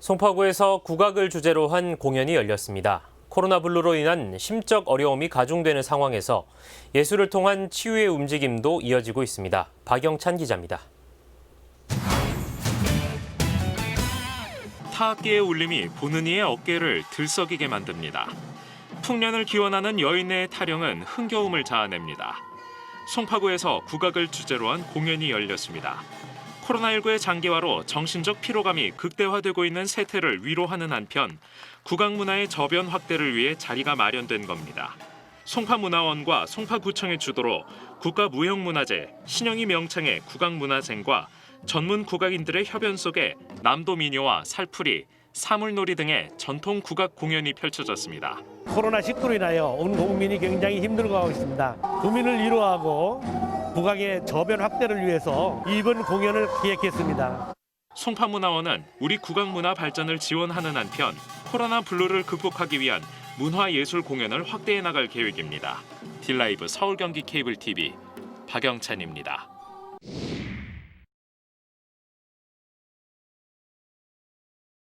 송파구에서 국악을 주제로 한 공연이 열렸습니다. 코로나 블루로 인한 심적 어려움이 가중되는 상황에서 예술을 통한 치유의 움직임도 이어지고 있습니다. 박영찬 기자입니다. 타악기의 울림이 보는 이의 어깨를 들썩이게 만듭니다. 풍년을 기원하는 여인의 타령은 흥겨움을 자아냅니다. 송파구에서 국악을 주제로 한 공연이 열렸습니다. 코로나19의 장기화로 정신적 피로감이 극대화되고 있는 세태를 위로하는 한편 국악 문화의 저변 확대를 위해 자리가 마련된 겁니다. 송파문화원과 송파구청의 주도로 국가무형문화재, 신영희 명창의 국악문화생과 전문 국악인들의 협연 속에 남도 민요와 살풀이, 사물놀이 등의 전통 국악 공연이 펼쳐졌습니다. 코로나19로 인하여 온 국민이 굉장히 힘들어하고 있습니다. 국민을 위로하고 국악의 저변 확대를 위해서 이번 공연을 기획했습니다. 송파문화원은 우리 국악문화 발전을 지원하는 한편 코로나 블루를 극복하기 위한 문화예술 공연을 확대해 나갈 계획입니다. 딜라이브 서울 경기 케이블 TV 박영찬입니다.